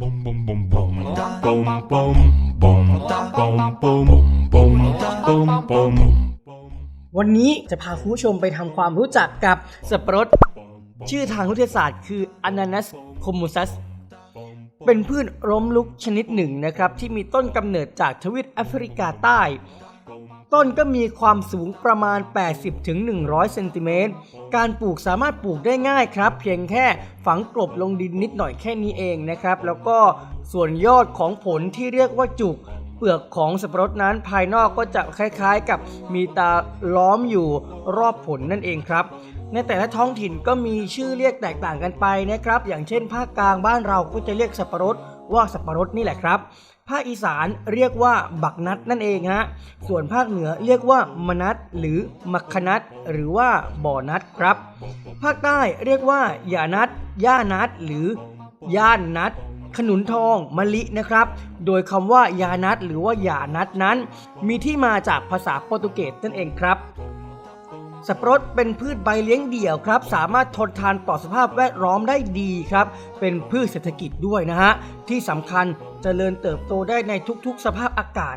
Boom boom boom boom boom boom boom boom boom boom boom boom วันนี้จะพาคุณผู้ชมไปทำความรู้จักกับสับปะรด ชื่อทางวิทยาศาสตร์คือ Ananas commusus เป็นพืชล้มลุกชนิดหนึ่งนะครับ ที่มีต้นกำเนิดจากทวีปแอฟริกาใต้ ต้นก็มีความสูงประมาณ 80ถึง100 เซนติเมตร การปลูกสามารถปลูกได้ง่ายครับ เพียงแค่ฝังกลบลงดินนิดหน่อยแค่นี้เองนะครับ แล้วก็ส่วนยอดของผลที่เรียกว่าจุกเปลือกของสับปะรดนั้นภายนอกก็จะคล้ายๆ กับมีตาล้อมอยู่รอบผลนั่นเองครับ ในแต่ละท้องถิ่นก็มีชื่อเรียกแตกต่างกันไปนะครับ อย่างเช่นภาคกลางบ้านเราก็จะเรียกสับปะรด ว่าสับปะรดนี่แหละครับ ภาคอีสานเรียกว่าบักนัดนั่นเองฮะ ส่วนภาคเหนือเรียกว่ามนัดหรือมักคนัดหรือว่าบ่อนัดครับ ภาคใต้เรียกว่าหยานัดย่านัดหรือย่านนัดขนุนทองมะลินะครับ โดยคำว่ายานัดหรือว่าหยานัดนั้น มีที่มาจากภาษาโปรตุเกสนั่นเองครับ สับปะรดเป็นพืชใบเลี้ยงเดี่ยวครับ สามารถทนทานต่อสภาพแวดล้อมได้ดีครับ เป็นพืชเศรษฐกิจด้วยนะฮะ ที่สำคัญเจริญเติบโตได้ในทุกๆ สภาพอากาศ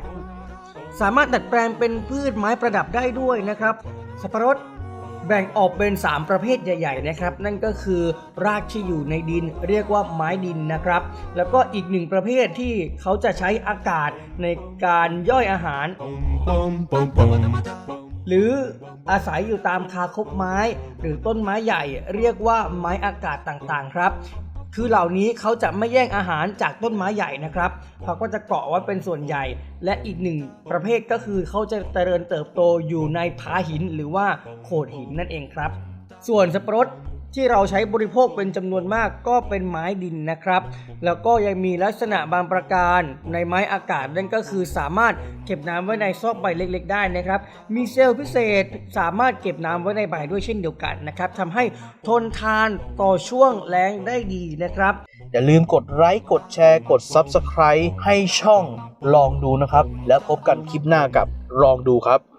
สามารถดัดแปลงเป็นพืชไม้ประดับได้ด้วยนะครับ สับปะรดแบ่งออกเป็น 3 ประเภทใหญ่ ๆ นะครับ นั่นก็คือรากที่อยู่ในดินเรียกว่าไม้ดินนะครับ แล้วก็อีกหนึ่งประเภทที่เขาจะใช้อากาศในการย่อยอาหาร หรืออาศัยอยู่ตามคาคบไม้ หรือต้นไม้ใหญ่ เรียกว่าไม้อากาศต่างๆครับ คือเหล่านี้เขาจะไม่แย่งอาหารจากต้นไม้ใหญ่นะครับเขาก็จะเกาะไว้เป็นส่วนใหญ่ และอีกหนึ่งประเภทก็คือเขาจะเจริญเติบโตอยู่ในผาหินหรือว่าโขดหินนั่นเองครับ ส่วนสับปะรด ที่เราใช้บริโภคเป็นจำนวนมากก็เป็นไม้ดินนะครับ แล้วก็ยังมีลักษณะบางประการ ในไม้อากาศนั่นก็คือสามารถเก็บน้ำไว้ในซอกใบเล็กๆ ได้นะครับ มีเซลล์พิเศษสามารถเก็บน้ำไว้ในใบด้วยเช่นเดียวกันนะครับทำให้ทนทานต่อช่วงแล้งได้ดีนะครับอย่าลืมกดไลค์กดแชร์กด Subscribe ให้ช่องลองดูนะครับ แล้วพบกันคลิปหน้ากับลองดูครับ